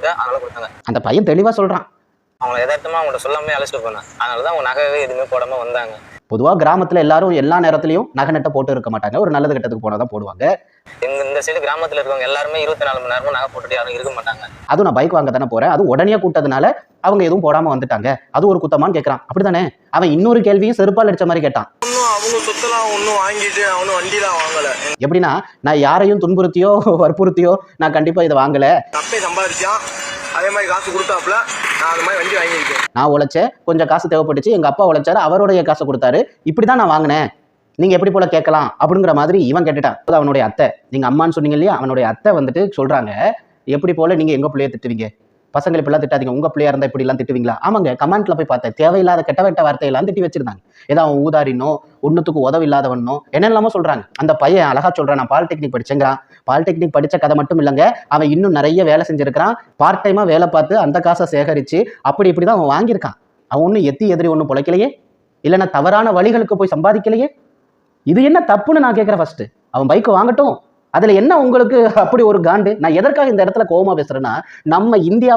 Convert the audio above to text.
கேட்டா அதனால கொடுத்தாங்க. அந்த பையன் தெளிவாக சொல்கிறான் அவங்கள யதார்த்தமா அவங்கள்ட்ட சொல்லாமே அழைச்சிட்டு போனேன். அதனால தான் அவங்க நகைவே எதுவுமே போடாம வந்தாங்க. பொதுவாக கிராமத்தில் எல்லாரும் எல்லா நேரத்துலையும் நகை நட்டை போட்டு இருக்க மாட்டாங்க. ஒரு நல்லது கட்டத்துக்கு போனால் தான் போடுவாங்க. எங்க இந்த சைடு கிராமத்துல இருக்கவங்க எல்லாருமே இருபத்தி நாலு மணி நேரமும் நகை போட்டுட்டு யாரும் இருக்க மாட்டாங்க. அதுவும் நான் பைக் வாங்க தானே போகிறேன் அதுவும் உடனே கூட்டதுனால அவங்க எதுவும் போடாமல் வந்துட்டாங்க. அது ஒரு குத்தமான்னு கேட்குறான் அப்படிதானே அவன் இன்னொரு கேள்வியும் செருப்பால் அடிச்ச மாதிரி கேட்டான். அவங்க சொத்தெல்லாம் ஒன்றும் வாங்கிட்டு அவனும் வண்டிலாம் வாங்கலை. எப்படின்னா நான் யாரையும் துன்புறுத்தியோ வற்புறுத்தியோ நான் கண்டிப்பாக இதை வாங்கலை. தப்பே சம்பாதிச்சான் அதே மாதிரி காசு கொடுத்தாப்புல நான் அந்த மாதிரி வண்டி வாங்கியிருக்கேன். நான் உழைச்சேன் கொஞ்சம் காசு தேவைப்பட்டுச்சு எங்கள் அப்பா உழைச்சாரு அவருடைய காசை கொடுத்தாரு. இப்படி தான் நான் வாங்கினேன். நீங்கள் எப்படி போல கேட்கலாம் அப்படிங்கிற மாதிரி இவன் கேட்டுட்டான். அது அவனுடைய அத்தை. நீங்கள் அம்மான்னு சொன்னீங்க இல்லையா? அவனுடைய அத்தை வந்துட்டு சொல்கிறாங்க எப்படி போல நீங்கள் எங்கள் பிள்ளைய திட்டுவீங்க? பசங்களை இப்படிலாம் திட்டாதீங்க. உங்கள் பிள்ளையா இருந்தால் இப்படிலாம் திட்டுவீங்களா? ஆமாங்க. கமெண்ட்ல போய் பார்த்தேன். தேவையில்லாத கெட்ட வெட்ட வார்த்தையெல்லாம் திட்டி வச்சிருந்தாங்க. ஏதோ அவன் ஊதாரினோ ஒன்றுத்துக்கு உதவி இல்லாதவனோ என்னெல்லாமோ சொல்கிறாங்க அந்த பையன் அழகா சொல்கிறான் நான் பாலிடெக்னிக் படிச்சேங்கிறான். பாலிடெக்னிக் படித்த கதை மட்டும் இல்லைங்க. அவன் இன்னும் நிறைய வேலை செஞ்சிருக்கிறான். பார்ட் டைமாக வேலை பார்த்து அந்த காசை சேகரித்து அப்படி இப்படி தான் அவன் வாங்கியிருக்கான். அவன் ஒன்றும் எத்தி எதிரி ஒன்றும் பிழைக்கலையே? இல்லைன்னா தவறான வழிகளுக்கு போய் சம்பாதிக்கலையே? இது என்ன தப்புன்னு நான் கேட்குறேன் ஃபர்ஸ்ட் அவன் பைக்கை வாங்கட்டும். அதில் என்ன உங்களுக்கு அப்படி ஒரு காண்டு? நான் எதற்காக இந்த இடத்துல கோமா பேசுறேன்னா நம்ம இந்தியா